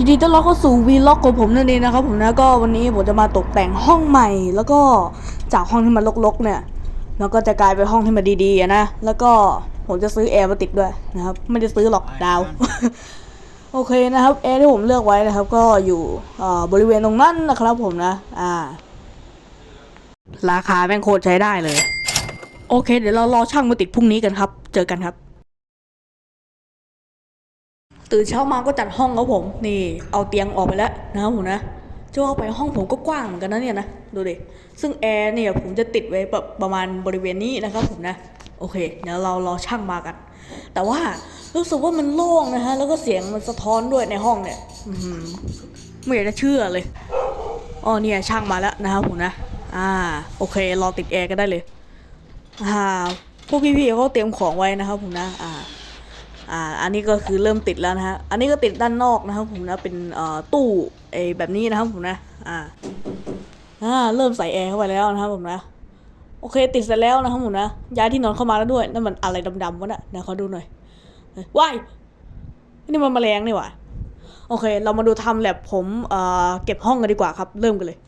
ยินดีต้อนรับเข้าสู่วีล็อกของผมนั่นเองนะครับผมนะก็วันนี้ผมจะมาตกแต่งห้องใหม่ แล้วก็จากห้องที่มันรกๆเนี่ยแล้วก็จะกลายเป็นห้องที่มันดีๆนะแล้วก็ผมจะซื้อแอร์มาติดด้วยนะครับไม่ได้ซื้อหรอกดาว โอเคนะครับแอร์ที่ผมเลือกไว้นะครับ ก็อยู่เอ่อบริเวณตรงนั้นนะครับผมนะ อ่า ราคาแม่งโคตรใช้ได้เลย โอเค เดี๋ยวเรารอช่างมาติดพรุ่งนี้กันครับ เจอกันครับ ตื่นเช้ามาก็จัดห้องครับผม นี่เอาเตียงออกไปแล้วนะครับผมนะจะว่าไปห้องผมก็กว้างเหมือนกันนะเนี่ยนะดูดิซึ่งแอร์เนี่ยผมจะติดไว้แบบประมาณบริเวณนี้นะครับผมนะโอเคเดี๋ยวเรารอช่างมากัน แต่ว่ารู้สึกว่ามันโล่งนะฮะแล้วก็เสียงมันสะท้อนด้วยในห้องเนี่ยไม่อยากจะเชื่อเลยอ๋อเนี่ยช่างมาแล้วนะครับผมนะอ่าโอเครอติดแอร์ก็ได้เลยอ่าพวกพี่ๆเขาเตรียมของไว้นะครับผมนะอ่า อ่าอันนี้ก็คือเริ่มติดแล้วนะฮะอันนี้ก็ติดด้านนอกนะครับผมนะเป็นเอ่อตู้ไอ้แบบนี้นะครับผมนะอ่าอ่าเริ่มใส่แอร์เข้าไปแล้วนะครับผมนะโอเคติดเสร็จแล้วนะครับผมนะย้ายที่นอนเข้ามาแล้วด้วยนั่นมันอะไรดำๆวะน่ะเดี๋ยวขอดูหน่อยเฮ้ยว้ายนี่มันแมลงนี่หว่าโอเค เรามาดูทำแลบผมเอ่อเก็บห้องกันดีกว่าครับ เริ่มกันเลย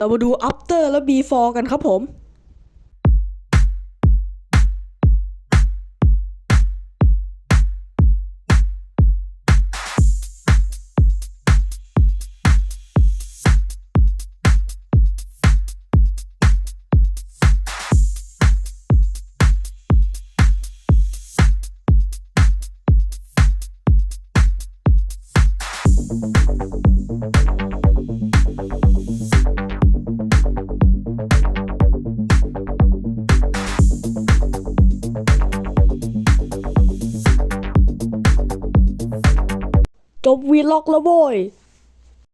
เรามาดู after และ before กันครับผม จบวีล็อกแล้วโว้ย